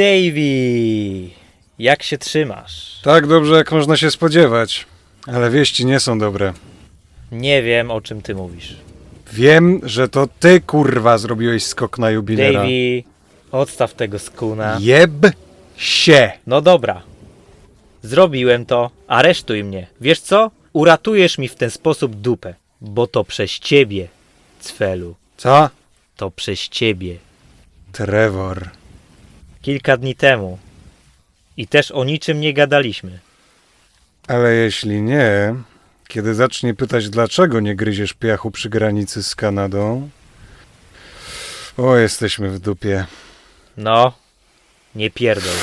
Davy! Jak się trzymasz? Tak dobrze, jak można się spodziewać. Ale wieści nie są dobre. Nie wiem, o czym ty mówisz. Wiem, że to ty, kurwa, zrobiłeś skok na jubilera. Davy, odstaw tego skuna. Jeb się. No dobra. Zrobiłem to. Aresztuj mnie. Wiesz co? Uratujesz mi w ten sposób dupę. Bo to przez ciebie, Cfelu. Co? To przez ciebie. Trevor. Kilka dni temu. I też o niczym nie gadaliśmy. Ale jeśli nie, kiedy zacznie pytać, dlaczego nie gryziesz piachu przy granicy z Kanadą, o, jesteśmy w dupie. No, nie pierdol.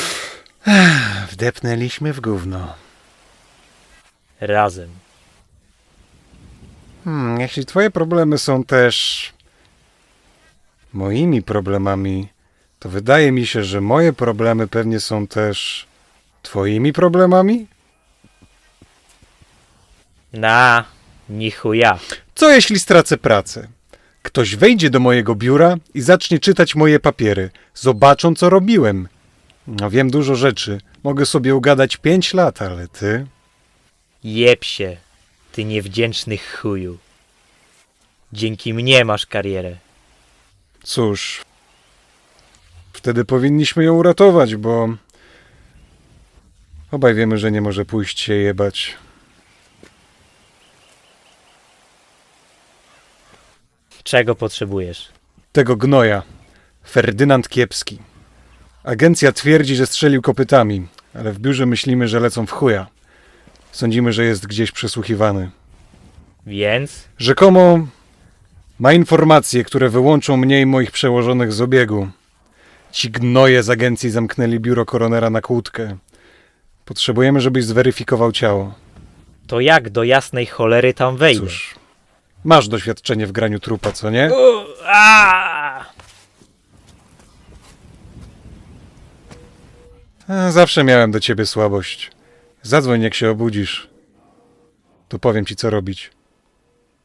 Wdepnęliśmy w gówno. Razem. Hmm, jeśli twoje problemy są też moimi problemami, to wydaje mi się, że moje problemy pewnie są też twoimi problemami? Na, ni chuja. Co jeśli stracę pracę? Ktoś wejdzie do mojego biura i zacznie czytać moje papiery. Zobaczą, co robiłem. No, wiem dużo rzeczy. Mogę sobie ugadać pięć lat, ale ty... Jeb się, ty niewdzięczny chuju. Dzięki mnie masz karierę. Cóż... Wtedy powinniśmy ją uratować, bo... Obaj wiemy, że nie może pójść się jebać. Czego potrzebujesz? Tego gnoja. Ferdynand Kiepski. Agencja twierdzi, że strzelił kopytami, ale w biurze myślimy, że lecą w chuja. Sądzimy, że jest gdzieś przesłuchiwany. Więc? Rzekomo ma informacje, które wyłączą mnie i moich przełożonych z obiegu. Ci gnoje z agencji zamknęli biuro koronera na kłódkę. Potrzebujemy, żebyś zweryfikował ciało. To jak do jasnej cholery tam wejdę? Cóż, masz doświadczenie w graniu trupa, co nie? U, a! A, Zawsze miałem do ciebie słabość. Zadzwoń, jak się obudzisz. To powiem ci, co robić.